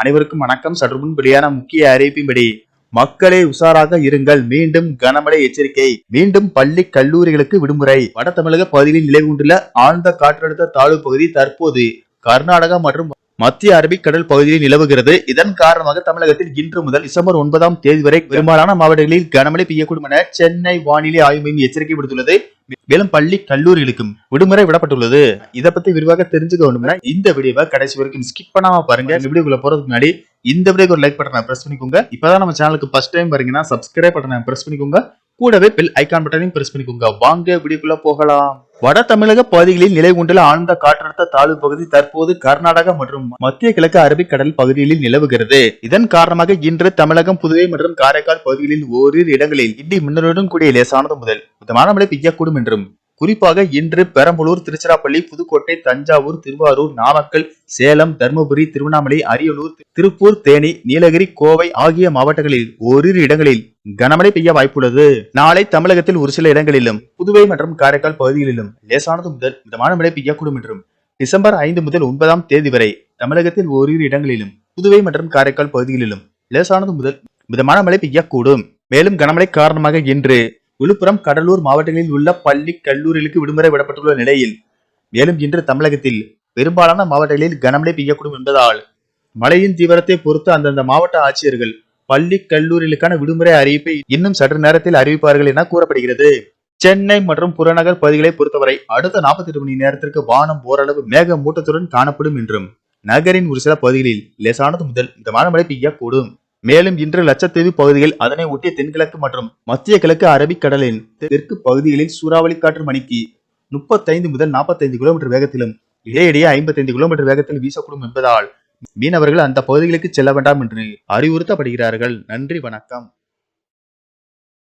அனைவருக்கும் வணக்கம். சற்று முன் வெளியான முக்கிய அறிவிப்பின்படி மக்களே உஷாராக இருங்கள். மீண்டும் கனமழை எச்சரிக்கை. மீண்டும் பள்ளி கல்லூரிகளுக்கு விடுமுறை. வட தமிழக பகுதியில் நிலை கொண்டுள்ள ஆழ்ந்த காற்றழுத்த தாழ்வு பகுதி தற்போது கர்நாடகா மற்றும் மத்திய அரபிக்கடல் பகுதியில் நிலவுகிறது. இதன் காரணமாக தமிழகத்தில் இன்று முதல் டிசம்பர் ஒன்பதாம் தேதி வரை பெரும்பாலான மாவட்டங்களில் கனமழை பெய்யக்கூடும் என சென்னை வானிலை ஆய்வு மையம் எச்சரிக்கை விடுத்துள்ளது. மேலும் பள்ளி கல்லூரிகளுக்கும் விடுமுறை விடப்பட்டுள்ளது. இதை பத்தி விரிவாக தெரிஞ்சுக்க வேண்டும்னா இந்த வீடியோவை கடைசி வரைக்கும் ஸ்கிப் பண்ணாம பாருங்க. வீடியோக்குள்ள போறதுக்கு முன்னாடி இந்த வீடியோக்கு ஒரு லைக் பட்டனை பிரஸ் பண்ணிக்கோங்க. இப்பதான் நம்ம சேனலுக்கு ஃபர்ஸ்ட் டைம் வரீங்கன்னா சப்ஸ்கிரைப் பட்டனை பிரஸ் பண்ணிக்கோங்க. கூடவே பெல் ஐகான் பட்டனையும் பிரஸ் பண்ணிக்கோங்க. வாங்க வீடியோக்குள்ள போகலாம். வட தமிழக பகுதிகளில் நிலை கொண்டுள்ள ஆழ்ந்த காற்றழுத்த தாழ்வு பகுதி தற்போது கர்நாடகா மற்றும் மத்திய கிழக்கு அரபிக்கடல் பகுதிகளில் நிலவுகிறது. இதன் காரணமாக இன்று தமிழகம் புதுவை மற்றும் காரைக்கால் பகுதிகளில் ஓரிரு இடங்களில் இடி மின்னலுடன் கூடிய லேசானது முதல். மிதமான மழை பெய்யக்கூடும் என்றும் குறிப்பாக இன்று பெரம்பலூர் திருச்சிராப்பள்ளி புதுக்கோட்டை தஞ்சாவூர் திருவாரூர் நாமக்கல் சேலம் தருமபுரி திருவண்ணாமலை அரியலூர் திருப்பூர் தேனி நீலகிரி கோவை ஆகிய மாவட்டங்களில் ஓரிரு இடங்களில் கனமழை பெய்ய வாய்ப்புள்ளது. நாளை தமிழகத்தில் ஒரு சில இடங்களிலும் புதுவை மற்றும் காரைக்கால் பகுதிகளிலும் லேசானது முதல் மிதமான மழை பெய்யக்கூடும் என்றும் டிசம்பர் ஐந்து முதல் ஒன்பதாம் தேதி வரை தமிழகத்தில் ஓரிரு இடங்களிலும் புதுவை மற்றும் காரைக்கால் பகுதிகளிலும் லேசானது முதல் மிதமான மழை பெய்யக்கூடும். மேலும் கனமழை காரணமாக இன்று விழுப்புரம் கடலூர் மாவட்டங்களில் உள்ள பள்ளி கல்லூரிகளுக்கு விடுமுறை விடப்பட்டுள்ள நிலையில் மேலும் இன்று தமிழகத்தில் பெரும்பாலான மாவட்டங்களில் கனமழை பெய்யக்கூடும் என்பதால் மழையின் தீவிரத்தை பொறுத்து அந்தந்த மாவட்ட ஆட்சியர்கள் பள்ளி கல்லூரிகளுக்கான விடுமுறை அறிவிப்பை இன்னும் சற்று நேரத்தில் அறிவிப்பார்கள் என கூறப்படுகிறது. சென்னை மற்றும் புறநகர் பகுதிகளை பொறுத்தவரை அடுத்த நாற்பத்தி எட்டு மணி நேரத்திற்கு வானம் ஓரளவு மேக மூட்டத்துடன் காணப்படும் என்றும் நகரின் ஒரு சில பகுதிகளில் லேசானது முதல் மிதமான மழை பெய்யக்கூடும். மேலும் இன்று லட்சத்தீவு பகுதிகள் அதனை ஒட்டிய தென்கிழக்கு மற்றும் மத்திய கிழக்கு அரபிக்கடலின் தெற்கு பகுதிகளில் சூறாவளி காற்று மணிக்கு முப்பத்தைந்து முதல் நாற்பத்தைந்து கிலோமீட்டர் வேகத்திலும் இடையிடையே ஐம்பத்தைந்து கிலோமீட்டர் வேகத்தில் வீசக்கூடும் என்பதால் மீனவர்கள் அந்த பகுதிகளுக்கு செல்ல வேண்டாம் என்று அறிவுறுத்தப்படுகிறார்கள். நன்றி வணக்கம்.